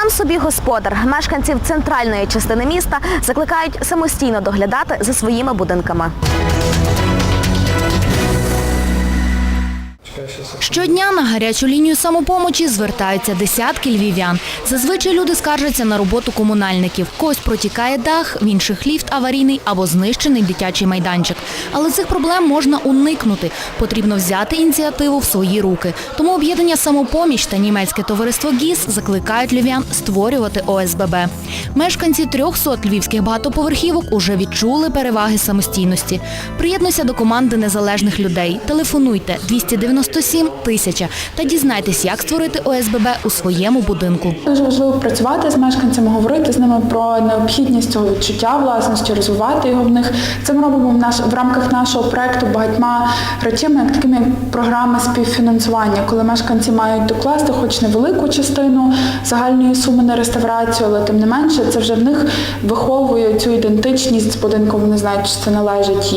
Сам собі господар мешканців центральної частини міста закликають самостійно доглядати за своїми будинками. Щодня на гарячу лінію самопомочі звертаються десятки львів'ян. Зазвичай люди скаржаться на роботу комунальників. Когось протікає дах, в інших ліфт аварійний або знищений дитячий майданчик. Але цих проблем можна уникнути. Потрібно взяти ініціативу в свої руки. Тому об'єднання самопоміч та німецьке товариство ГІС закликають львів'ян створювати ОСББ. Мешканці 300 львівських багатоповерхівок уже відчули переваги самостійності. Приєднуйся до команди незалежних людей. Телефонуйте 297 тисяча та дізнайтесь, як створити ОСББ у своєму будинку. Дуже важливо працювати з мешканцями, говорити з ними про необхідність цього відчуття власності, розвивати його в них. Це ми робимо в наш в рамках нашого проекту багатьма речами, як такими як програми співфінансування, коли мешканці мають докласти хоч невелику частину загальної суми на реставрацію, але тим не менше це вже в них виховує цю ідентичність будинку. Вони знають, що це належить їм.